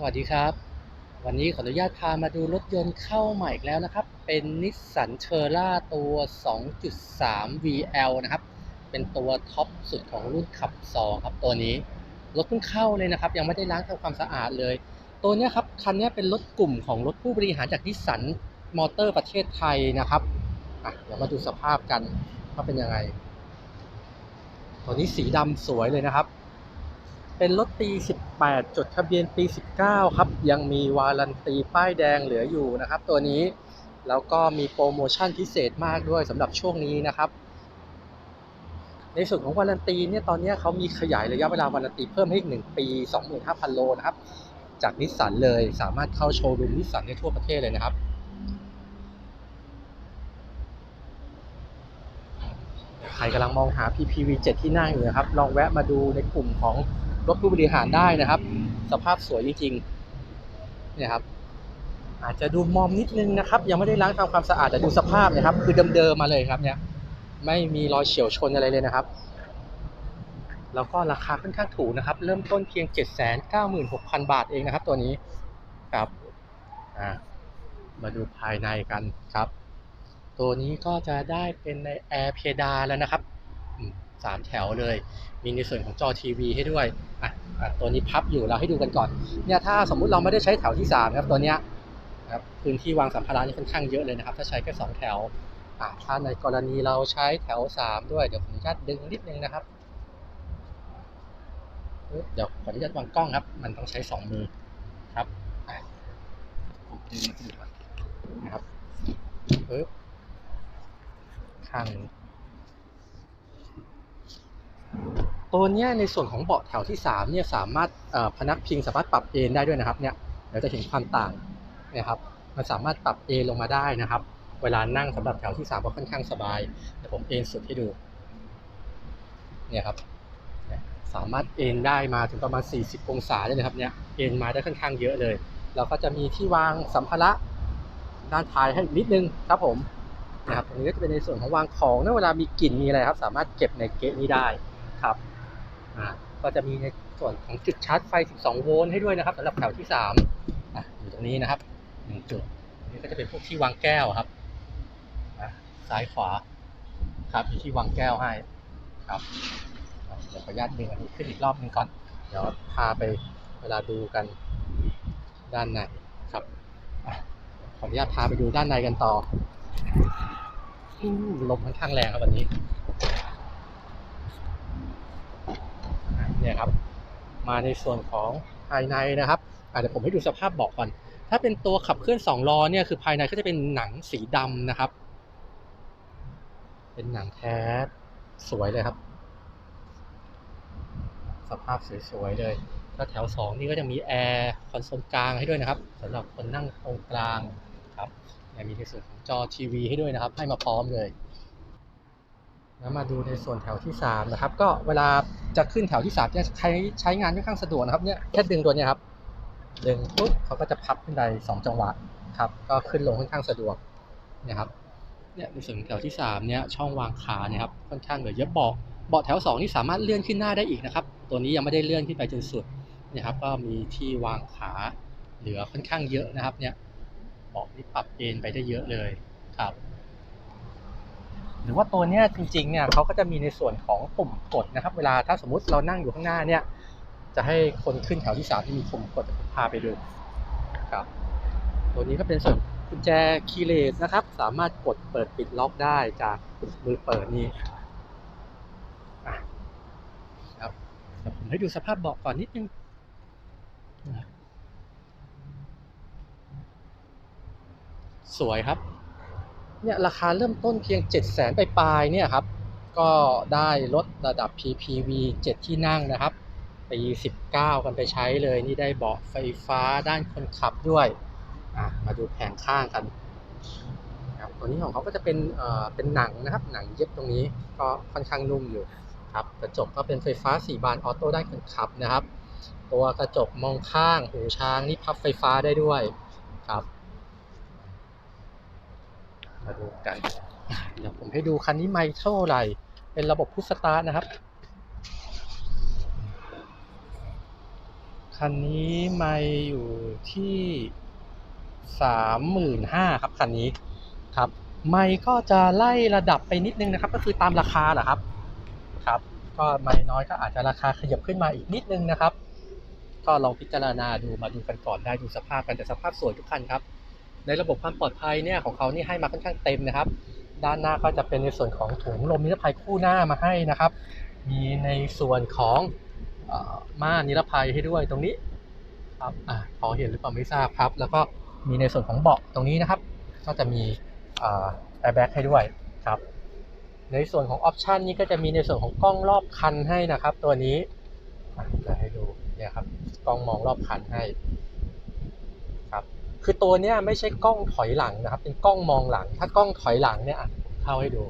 สวัสดีครับ วันนี้ขออนุญาตพามาดูรถยนต์เข้าใหม่อีกแล้วนะครับ เป็นนิสสันเชอร่าตัว 2.3 VL นะครับ เป็นตัวท็อปสุดของรุ่นขับ 2 ครับตัวนี้ รถเพิ่งเข้าเลยนะครับ ยังไม่ได้ล้างทำความสะอาดเลย ตัวนี้ครับ คันนี้เป็นรถกลุ่มของรถผู้บริหารจากนิสสันมอเตอร์ประเทศไทยนะครับอะเดี๋ยวมาดูสภาพกันว่าเป็นยังไง ตัวนี้สีดำสวยเลยนะครับ เป็นรถปี 18 จดทะเบียนปี 19 ครับ ยังมีวารันตีป้ายแดงเหลืออยู่นะครับ ตัวนี้แล้วก็มีโปรโมชั่นพิเศษมากด้วยสำหรับช่วงนี้นะครับ ในส่วนของวารันตีเนี่ยตอนนี้เขามีขยายระยะเวลาวารันตีเพิ่มให้อีก 1 ปี 25,000 โลนะครับ จากนิสสันเลยสามารถเข้าโชว์รูมนิสสันได้ทั่วประเทศเลยนะครับใครกำลังมองหา PPV 7 ที่นั่งอยู่นะครับ ลองแวะมาดูในกลุ่มของ รถผู้บริหารได้นะครับ สภาพสวยจริงๆเนี่ยครับ อาจจะดูมอมนิดนึงนะครับ ยังไม่ได้ล้างทำความสะอาดแต่ดูสภาพนะครับ คือเดิมๆมาเลยครับเนี่ยไม่มีรอยเฉียวชนอะไรเลยนะครับ แล้วก็ราคาค่อนข้างถูกนะครับ เริ่มต้นเพียง 796,000 บาทเองนะครับ ตัวนี้ครับอ่ามาดูภายในกันครับ ตัวนี้ก็จะได้เป็นในแอร์เพดานแล้วนะครับ สามแถวเลย มีในส่วนของจอทีวีให้ด้วยอะอะตัวนี้พับอยู่เราให้ดูกันก่อนเนี่ยถ้าสมมุติเราไม่ได้ใช้แถวที่ 3 ครับตัวเนี้ยครับพื้นที่วางสัมภาระนี่ค่อนข้างเยอะเลยนะครับ ถ้าใช้แค่สองแถวอะถ้าในกรณีเราใช้แถว 3 ด้วยเดี๋ยวผมอนุญาตดึงนิดนึงนะครับเดี๋ยวขออนุญาตวางกล้องครับ มันต้องใช้สองมือครับอะผมดึงมาดูก่อนะครับปึ๊บข้างนี้ ตัวเนี้ยในส่วนของเบาะแถวที่3เนี่ยสามารถพนักพิงสามารถปรับเอนได้ด้วยนะครับเนี่ยเดี๋ยวจะเห็นความต่างนะครับมันสามารถปรับเอนลงมาได้นะครับ เวลานั่งสำหรับแถวที่3ก็ค่อนข้างสบายเดี๋ยวผมเอนสุดให้ดูเนี่ยครับสามารถเอนได้มาถึงประมาณ 40 องศาเลยนะครับเนี่ยเอนมาได้ค่อนข้างเยอะเลย เราก็จะมีที่วางสัมภาระด้านท้ายให้นิดนึงครับผมนะครับตรงนี้ก็จะเป็นในส่วนของวางของนะเวลามีกลิ่นมีอะไรครับ สามารถเก็บในเกะนี้ได้ ครับอ่าก็จะมีในส่วนของจุดชาร์จไฟ 12 โวลต์ให้ด้วยนะครับสำหรับแถวที่3อะอยู่ตรงนี้นะครับหนึ่งจุดอันนี้ก็จะเป็นพวกที่วางแก้วครับอะซ้ายขวาครับมีที่วางแก้วให้ครับอะเดี๋ยวขออนุญาตดึงอันนี้ขึ้นอีกรอบหนึงก่อน เดี๋ยวพาไปเวลาดูกันด้านในครับอะขออนุญาตพาไปดูด้านในกันต่ออืมลมค่อนข้างแรงครับวันนี้อะ เนี่ยครับ มาในส่วนของภายในนะครับอะเดี๋ยวผมให้ดูสภาพเบาะก่อน ถ้าเป็นตัวขับเคลื่อนสองล้อเนี่ยคือภายในก็จะเป็นหนังสีดำนะครับ เป็นหนังแท้สวยเลยครับ สภาพสวยๆเลยก็แถวสองนี่ก็จะมีแอร์คอนโซลกลางให้ด้วยนะครับสำหรับคนนั่งตรงกลางครับมีในส่วนของจอทีวีให้ด้วยนะครับ ให้มาพร้อมเลย แล้วมาดูในส่วนแถวที่3นะครับ ก็เวลาจะขึ้นแถวที่3เนี่ยใช้ใช้งานค่อนข้างสะดวกนะครับเนี่ยแค่ดึงตัวเนี้ครับดึงปุ๊บเขาก็จะพับขึ้นได้2จังหวะครับก็ขึ้นลงค่อนข้างสะดวกเนี่ยครับเนี่ยในส่วนแถวที่3เนี่ยช่องวางขาเนี่ยครับค่อนข้างเหลือเยอะเบาะเบาะแถว2นี่สามารถเลื่อนขึ้นหน้าได้อีกนะครับ ตัวนี้ยังไม่ได้เลื่อนขึ้นไปจนสุดเนี่ยครับ ก็มีที่วางขาเหลือค่อนข้างเยอะนะครับเนี่ยเบาะนี่ปรับเอนไปได้เยอะเลยครับ รือว่าตัวเนี้ยจริงๆเนี่ยเขาก็จะมีในส่วนของปุ่มกดนะครับ เวลาถ้าสมมุติเรานั่งอยู่ข้างหน้าเนี่ยจะให้คนขึ้นแถวที่สามที่มีปุ่มกดพาไปดูครับ ตัวนี้ก็เป็นส่วนกุญแจคีย์เลสนะครับ สามารถกดเปิดปิดล็อกได้จากมือเปิดนี้ครับเดี๋ยวผมให้ดูสภาพเบาะก่อนนิดนึงสวยครับ เนี่ยราคาเริ่มต้นเพียง 7 0 0 0 0 0ไปปลายเนี่ยครับ ก็ได้รถระดับ PPV 7 ที่นั่งนะครับปี19 กันไปใช้เลย นี่ได้เบาะไฟฟ้าด้านคนขับด้วย มาดูแผงข้างกันครับตัวนี้ของเขาก็จะเป็นเอ่อเป็นหนังนะครับ หนังเย็บตรงนี้ก็ค่อนข้างนุ่มอยู่ครับกระจกก็เป็นไฟฟ้า 4 บานออโต้ด้านคนขับนะครับ ตัวกระจกมองข้างหูช้างนี่พับไฟฟ้าได้ด้วยครับ มาดูกันเดี๋ยวผมให้ดูคันนี้ไม่เท่าไหร่ เป็นระบบพุชสตาร์นะครับคคันนี้ไม่อยู่ที่สามหมื่นห้าครับคันนี้ครับไม่ก็จะไล่ระดับไปนิดนึงนะครับ ก็คือตามราคาแหละครับครับ ก็ไม่น้อยก็อาจจะราคาขยับขึ้นมาอีกนิดนึงนะครับ ก็ลองพิจารณาดูมาดูกันก่อนได้ดูสภาพกันแต่สภาพสวยทุกคันครับ ในระบบความปลอดภัยเนี่ยของเขานี่ให้มาค่อนข้างเต็มนะครับ ด้านหน้าก็จะเป็นในส่วนของถุงลมนิรภัยคู่หน้ามาให้นะครับ มีในส่วนของอม่านนิรภัยให้ด้วยตรงนี้ครับอ่าพอเห็นหรือเปล่าไม่ทราบครับ แล้วก็มีในส่วนของเบาะตรงนี้นะครับ ก็จะมีแอร์แบ็กให้ด้วยครับ ในส่วนของออปชันนี้ก็จะมีในส่วนของกล้องรอบคันให้นะครับ ตัวนี้จะให้ดูเนี่ยครับกล้องมองรอบคันให้ คือตัวเนี้ยไม่ใช่กล้องถอยหลังนะครับ เป็นกล้องมองหลัง ถ้ากล้องถอยหลังเนี่ยเข้าให้ดู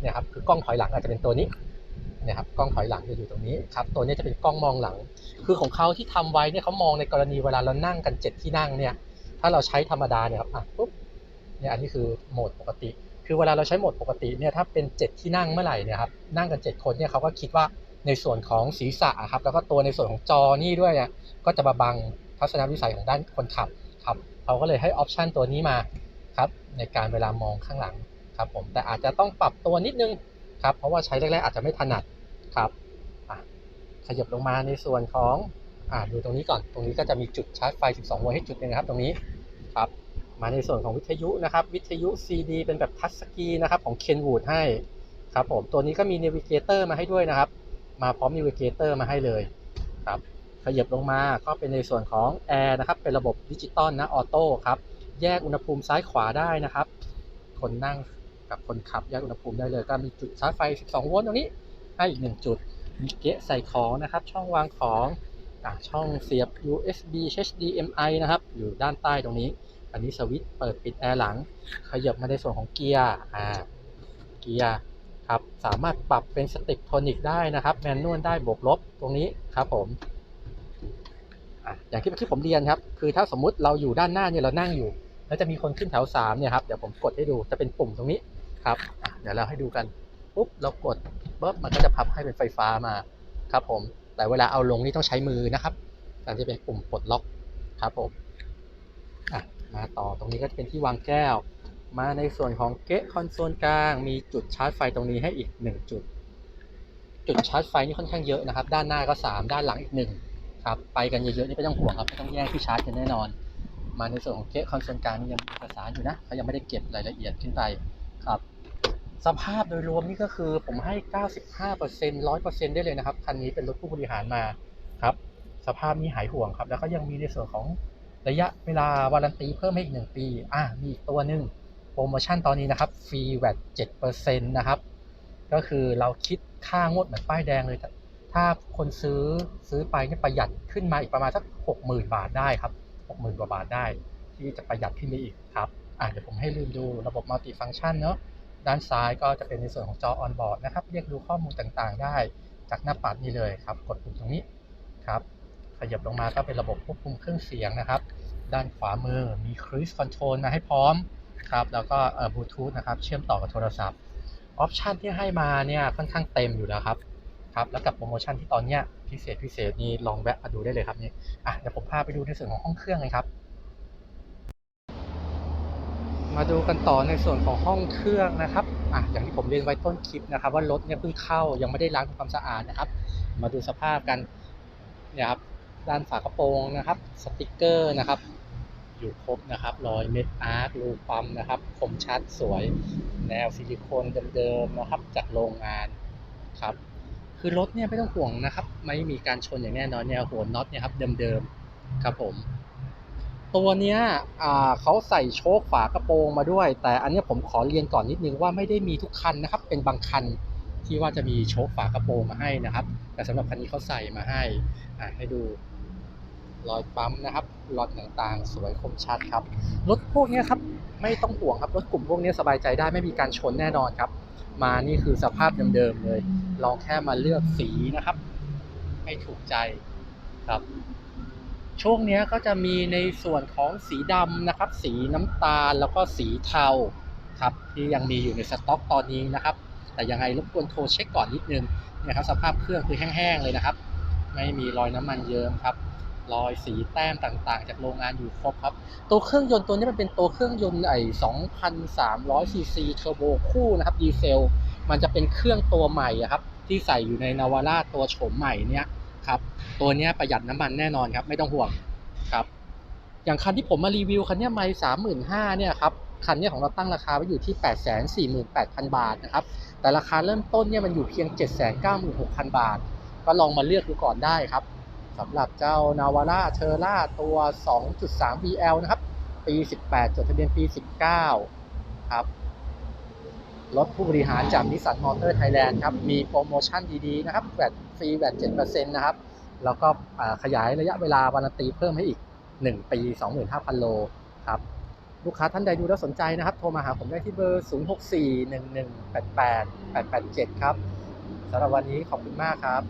เนี่ยครับคือกล้องถอยหลังอาจจะเป็นตัวนี้เนี่ยครับกล้องถอยหลังจะอยู่ตรงนี้ครับตัวนี้จะเป็นกล้องมองหลัง คือของเขาที่ทำไว้เนี่ยเขามองในกรณีเวลาเรานั่งกันเจ็ดที่นั่งเนี่ยถ้าเราใช้ธรรมดาเนี่ยครับอะปุ๊บเนี่ยอันนี้คือโหมดปกติ คือเวลาเราใช้โหมดปกติเนี่ยถ้าเป็นเจ็ดที่นั่งเมื่อไหร่เนี่ยครับนั่งกันเจ็ดคนเนี่ยเขาก็คิดว่าในส่วนของศีรษะครับแล้วก็ตัวในส่วนของจอนี่ด้วยเนี่ยก็จะมาบังทัศนวิสัยของด้านคนขับ เขาก็เลยให้ออปชันตัวนี้มาครับในการเวลามองข้างหลังครับผมแต่อาจจะต้องปรับตัวนิดนึงครับเพราะว่าใช้แรกๆอาจจะไม่ถนัดครับขยับลงมาในส่วนของอ่าดูตรงนี้ก่อน ตรงนี้ก็จะมีจุดชาร์จไฟ 12 โวลต์ให้จุดหนึงนะครับตรงนี้ครับมาในส่วนของวิทยุนะครับ วิทยุ CD เป็นแบบทัชสกรีนนะครับของ Kenwood ให้ครับผมตัวนี้ก็มี Navigator มาให้ด้วยนะครับ มาพร้อม Navigator มาให้เลยครับ ขยับลงมาก็เป็นในส่วนของ Air นะครับ เป็นระบบดิจิตอลนะออโต้ครับ แยกอุณหภูมิซ้ายขวาได้นะครับ คนนั่งกับคนขับแยกอุณหภูมิได้เลย ก็มีจุดชาร์จไฟ 12 โวลต์ตรงนี้ ให้อีก 1 จุด มีเกะใส่ของนะครับ ช่องวางของอช่องเสียบ USB HDMI นะครับ อยู่ด้านใต้ตรงนี้ อันนี้สวิตช์เปิดปิดแอร์หลัง ขยับมาในส่วนของเกียร์ อ่า เกียร์ครับ สามารถปรับเป็นสติปโทนิกได้นะครับ แมนนวลได้บวกลบตรงนี้ครับผม อย่างที่เมื่อกี้ผมเรียนครับ คือถ้าสมมุติเราอยู่ด้านหน้าเนี่ยเรานั่งอยู่ แล้วจะมีคนขึ้นแถวสามเนี่ยครับเดี๋ยวผมกดให้ดูจะเป็นปุ่มตรงนี้ครับเดี๋ยวเราให้ดูกันปุ๊บเรากดปุ๊บมันก็จะพับให้เป็นไฟฟ้ามาครับผมแต่เวลาเอาลงนี่ต้องใช้มือนะครับการจะเป็นปุ่มปลดล็อกครับผมมาต่อตรงนี้ก็จะเป็นที่วางแก้ว มาในส่วนของเกะคอนโซลกลาง มีจุดชาร์จไฟตรงนี้ให้อีก 1 จุด จุดชาร์จไฟนี่ค่อนข้างเยอะนะครับ ด้านหน้าก็ 3 ด้านหลังอีก 1 ครับไปกันเยอะๆนี่ไม่ต้องห่วงครับไม่ต้องแย่งที่ชาร์จกันแน่นอน มาในส่วนของเกะคอนโซลกลางนี่ยังมีเอกสารอยู่นะเขายังไม่ได้เก็บรายละเอียดขึ้นไปครับ สภาพโดยรวมนี่ก็คือผมให้ 95% 100%ได้เลยนะครับคันนี้เป็นรถผู้บริหารมาครับสภาพนี้หายห่วงครับ แล้วก็ยังมีในส่วนของระยะเวลาวารันตีเพิ่มให้อีกหนึ่งปี อะมีอีกตัวหนึ่งโปรโมชั่นตอนนี้นะครับฟรีแวต7%นะครับ ก็คือเราคิดค่างวดเหมือนป้ายแดงเลย ถ้าคนซื้อซื้อไปเนี่ยประหยัดขึ้นมาอีกประมาณสัก60,000บาทได้ครับ60,000กว่าบาทได้ ที่จะประหยัดขึ้นไปอีกครับอะเดี๋ยวผมให้ลืมดูระบบมัลติฟัง c t ชันเนาะด้านซ้ายก็จะเป็นในส่วนของจอออนบอร์ดนะครับ เรียกดูข้อมูลต่างๆ ได้จากหน้าปัดนี้เลยครับ กดปุ่มตรงนี้ครับ ขยับลงมาก็เป็นระบบควบคุมเครื่องเสียงนะครับ ด้านขวามือมี Cruise Control มาให้พร้อมครับ แล้วก็บลูทูธนะครับ เชื่อมต่อกับโทรศัพท์ ออปชันที่ให้มาเนี่ยค่อนข้างเต็มอยู่แล้วครับ ครับแล้วกับโปรโมชั่นที่ตอนเนี้ยพิเศษพิเศษนี่ลองแวะมาดูได้เลยครับนี่อะเดี๋ยวผมพาไปดูในส่วนของห้องเครื่องเลยครับ มาดูกันต่อในส่วนของห้องเครื่องนะครับอะอย่างที่ผมเรียนไว้ต้นคลิปนะครับ ว่ารถเนี่ยเพิ่งเข้ายังไม่ได้ล้างทำความสะอาดนะครับ มาดูสภาพกันเนี่ยครับด้านฝากระโปรงนะครับสติกเกอร์นะครับอยู่ครบนะครับรอยเม็ดอาร์ครูปั๊มนะครับคมชัดสวย แนวซิลิโคนเดิมๆนะครับจากโรงงานครับ คือรถเนี่ยไม่ต้องห่วงนะครับ ไม่มีการชนอย่างแน่นอนแนวหัวน็อตเนี่ยครับเดิมๆครับผม ตัวเนี้ยเขาใส่โชคฝากระโปรงมาด้วย แต่อันนี้ผมขอเรียนก่อนนิดนึงว่าไม่ได้มีทุกคันนะครับ เป็นบางคันที่ว่าจะมีโชคฝากระโปรงมาให้นะครับ แต่สำหรับคันนี้เขาใส่มาให้อ่าให้ดูรอยปั๊มนะครับรอยต่างๆ สวยคมชัดครับ รถพวกนี้ครับ ไม่ต้องห่วงครับ รถกลุ่มพวกนี้สบายใจได้ไม่มีการชนแน่นอนครับ มานี่คือสภาพเดิมๆเลย เราแค่มาเลือกสีนะครับ ให้ถูกใจครับ ช่วงนี้ก็จะมีในส่วนของสีดำนะครับ สีน้ำตาลแล้วก็สีเทาครับที่ยังมีอยู่ในสต็อกตอนนี้นะครับ แต่ยังไงรบกวนโทรเช็คก่อนนิดนึงนะครับสภาพเครื่องคือแห้งๆเลยนะครับ ไม่มีรอยน้ำมันเยิ้มครับ รอยสีแต้มต่างๆ จากโรงงานอยู่ครบครับ ตัวเครื่องยนต์ตัวนี้มันเป็นตัวเครื่องยนต์ไอ้2,300ซีซีเทอร์โบคู่นะครับดีเซล มันจะเป็นเครื่องตัวใหม่ครับ ที่ใส่อยู่ในนาวาร่าตัวโฉมใหม่เนี่ยครับ ตัวนี้ประหยัดน้ำมันแน่นอนครับ ไม่ต้องห่วงครับ อย่างคันที่ผมมารีวิวคันนี้ไม่สามหมื่นห้าเนี่ยครับคันนี้ของเราตั้งราคาไว้อยู่ที่ 8 4 8 0 0 0 บาทนะครับ แต่ราคาเริ่มต้นเนี่ยมันอยู่เพียง 796,000 บาท ก็ลองมาเลือกดูก่อนได้ครับ สำหรับเจ้านาวาร่าเทอร่าตัว 2.3 VL นะครับ ปี 18 จดทะเบียนปี 19 ครับ รถผู้บริหารจากนิสสันมอเตอร์ไทยแลนด์ครับ มีโปรโมชั่นดีๆ นะครับแบตฟรีแบต7%นะครับ แล้วก็ขยายระยะเวลาวารันตีเพิ่มให้อีก 1 ปี 25,000 โลครับ ลูกค้าท่านใดดูแล้วสนใจนะครับ โทรมาหาผมได้ที่เบอร์ 0641188887 ครับสำหรับวันนี้ขอบคุณมากครับ